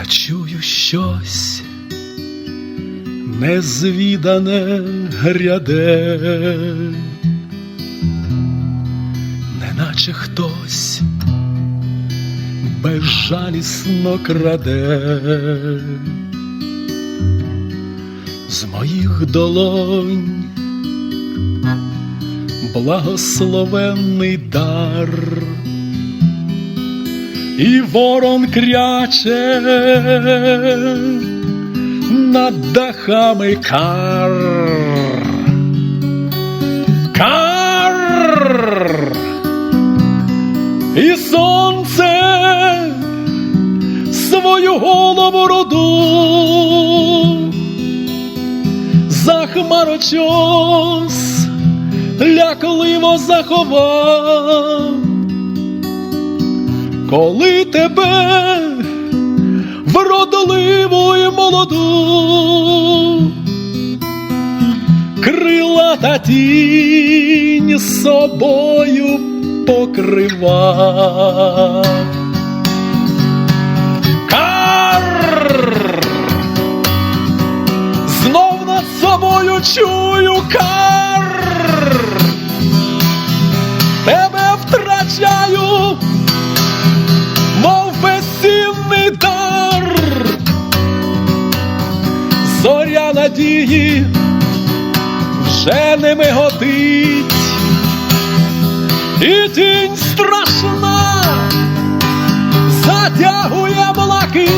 Я чую щось незвідане гряде, неначе хтось безжалісно краде. З моїх долонь благословенний дар, і ворон кряче над дахами кар. Кар! І сонце свою голову роду за хмарочос лякливо заховав, коли тебе вродливу і молоду крила та тінь собою покрива. Кар! Знов над собою чую кар. Надії вже не миготить, і тінь страшна затягує блакить.